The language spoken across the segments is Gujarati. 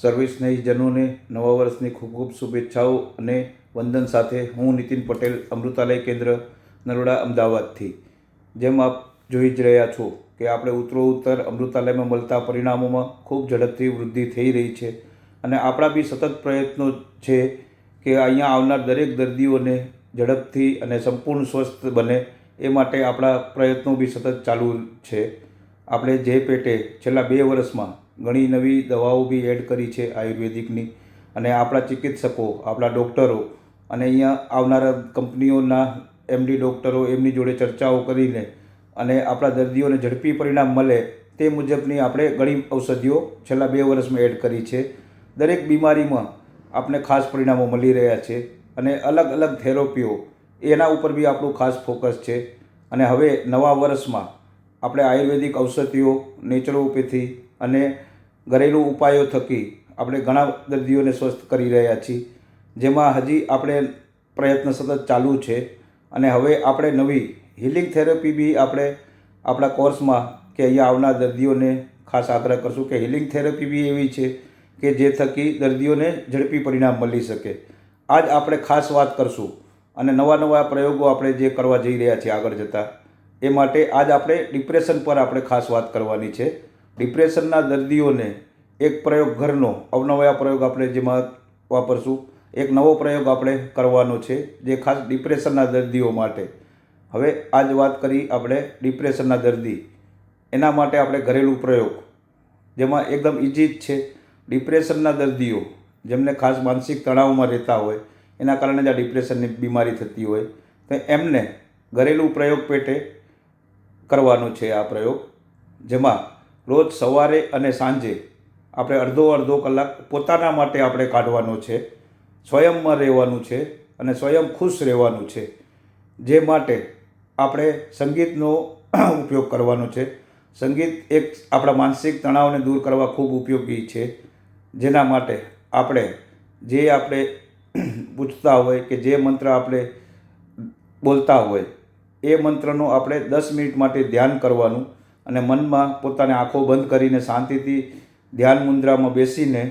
સર્વે સ્નેહીજનોને નવા વર્ષની ખૂબ ખૂબ શુભેચ્છાઓ અને વંદન સાથે હું નીતિન પટેલ, અમૃતાલય કેન્દ્ર, નરોડા, અમદાવાદથી. જેમ આપ જોઈ જ રહ્યા છો કે આપણે ઉત્તરોત્તર અમૃતાલયમાં મળતા પરિણામોમાં ખૂબ ઝડપથી વૃદ્ધિ થઈ રહી છે અને આપણા બી સતત પ્રયત્નો છે કે અહીંયા આવનાર દરેક દર્દીઓને ઝડપથી અને સંપૂર્ણ સ્વસ્થ બને એ માટે આપણા પ્રયત્નો બી સતત ચાલુ છે. આપણે જે પેટે છેલ્લા બે વર્ષમાં ઘણી નવી દવાઓ બી એડ કરી છે આયુર્વેદિકની. અને આપણા ચિકિત્સકો, આપણા ડૉક્ટરો અને અહીંયા આવનારા કંપનીઓના એમડી ડૉક્ટરો એમની જોડે ચર્ચાઓ કરીને અને આપણા દર્દીઓને ઝડપી પરિણામ મળે તે મુજબની આપણે ઘણી ઔષધિઓ છેલ્લા બે વર્ષમાં એડ કરી છે. દરેક બીમારીમાં આપણે ખાસ પરિણામો મળી રહ્યા છે અને અલગ અલગ થેરોપીઓ, એના ઉપર બી આપણું ખાસ ફોકસ છે. અને હવે નવા વર્ષમાં આપણે આયુર્વેદિક ઔષધિઓ નેચરોપેથી અને ઘરેલું ઉપાયો થકી આપણે ઘણા દર્દીઓને સ્વસ્થ કરી રહ્યા છીએ. જેમાં હજી આપણે પ્રયત્ન સતત ચાલુ છે અને હવે આપણે નવી હિલિંગ થેરપી બી આપણે આપણા કોર્સમાં કે અહીંયા આવનાર દર્દીઓને ખાસ આગ્રહ કરશું કે હિલિંગ થેરપી બી એવી છે કે જે થકી દર્દીઓને ઝડપી પરિણામ મળી શકે. આજ આપણે ખાસ વાત કરશું અને નવા નવા પ્રયોગો આપણે જે કરવા જઈ રહ્યા છીએ આગળ જતાં એ માટે આજ આપણે ડિપ્રેશન પર આપણે ખાસ વાત કરવાની છે. ડિપ્રેશનના દર્દીઓને એક પ્રયોગ ઘરનો અવનવા પ્રયોગ આપણે જેમાં વાપરશું. એક નવો પ્રયોગ આપણે કરવાનો છે, જે ખાસ ડિપ્રેશનના દર્દીઓ માટે. હવે આજ વાત કરી આપણે ડિપ્રેશનના દર્દી. એના માટે આપણે ઘરેલું પ્રયોગ, જેમાં એકદમ ઇઝી જ છે. ડિપ્રેશનના દર્દીઓ, જેમને ખાસ માનસિક તણાવમાં રહેતા હોય, એના કારણે જ આ ડિપ્રેશનની બીમારી થતી હોય. તો એમને ઘરેલું પ્રયોગ પેટે કરવાનો છે આ પ્રયોગ, જેમાં રોજ સવારે અને સાંજે આપણે અડધો અડધો કલાક પોતાના માટે આપણે કાઢવાનો છે, સ્વયંમાં રહેવાનું છે અને સ્વયં ખુશ રહેવાનું છે, જે માટે આપણે સંગીતનો ઉપયોગ કરવાનો છે. સંગીત એક આપણા માનસિક તણાવને દૂર કરવા ખૂબ ઉપયોગી છે, જેના માટે આપણે જે આપણે પૂછતા હોય કે જે મંત્ર આપણે બોલતા હોય એ મંત્રનું આપણે દસ મિનિટ માટે ધ્યાન કરવાનું અને મનમાં પોતાની આંખો બંધ કરીને શાંતિથી ધ્યાન મુદ્રામાં બેસીને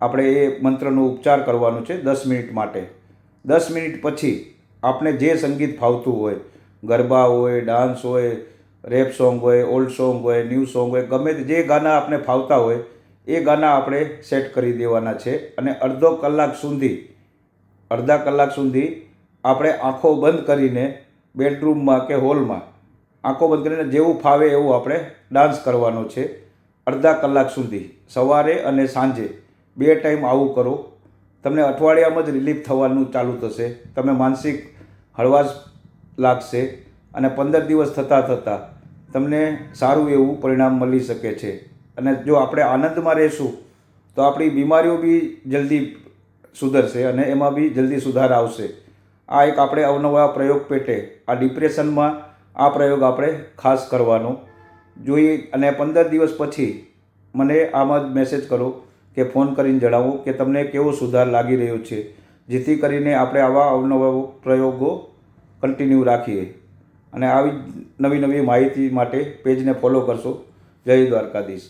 આપણે એ મંત્રનો ઉપચાર કરવાનો છે દસ મિનિટ માટે. દસ મિનિટ પછી આપણે જે સંગીત ફાવતું હોય, ગરબા હોય, ડાન્સ હોય, રેપ સોંગ હોય, ઓલ્ડ સોંગ હોય, ન્યૂ સોંગ હોય, ગમે તે જે ગાના આપણે ફાવતા હોય, એ ગાના આપણે સેટ કરી દેવાના છે અને અડધો કલાક સુધી, અડધા કલાક સુધી આપણે આંખો બંધ કરીને બેડરૂમમાં કે હોલમાં આંખો બંધ કરીને જેવું ફાવે એવું આપણે ડાન્સ કરવાનો છે. અડધા કલાક સુધી, સવારે અને સાંજે બે ટાઈમ આવું કરો. તમને અઠવાડિયામાં જ રિલીફ થવાનું ચાલુ થશે. તમે માનસિક હળવાશ લાગશે અને પંદર દિવસ થતાં થતાં તમને સારું એવું પરિણામ મળી શકે છે. અને જો આપણે આનંદમાં રહીશું, તો આપણી બીમારીઓ બી જલ્દી સુધરશે અને એમાં બી જલ્દી સુધાર આવશે. આ એક આપણે અવનવા પ્રયોગ પેટે, આ ડિપ્રેશનમાં આ પ્રયોગ આપણે ખાસ કરવાનો. જોઈએ, અને પંદર દિવસ પછી મને આમાં જ મેસેજ કરો કે ફોન કરીને જણાવો કે તમને કેવો સુધાર લાગી રહ્યો છે, જેથી કરીને આપણે આવા અવનવા પ્રયોગો કન્ટિન્યુ રાખીએ. અને આવી નવી નવી માહિતી માટે પેજને ફોલો કરશો. જય દ્વારકાધીશ.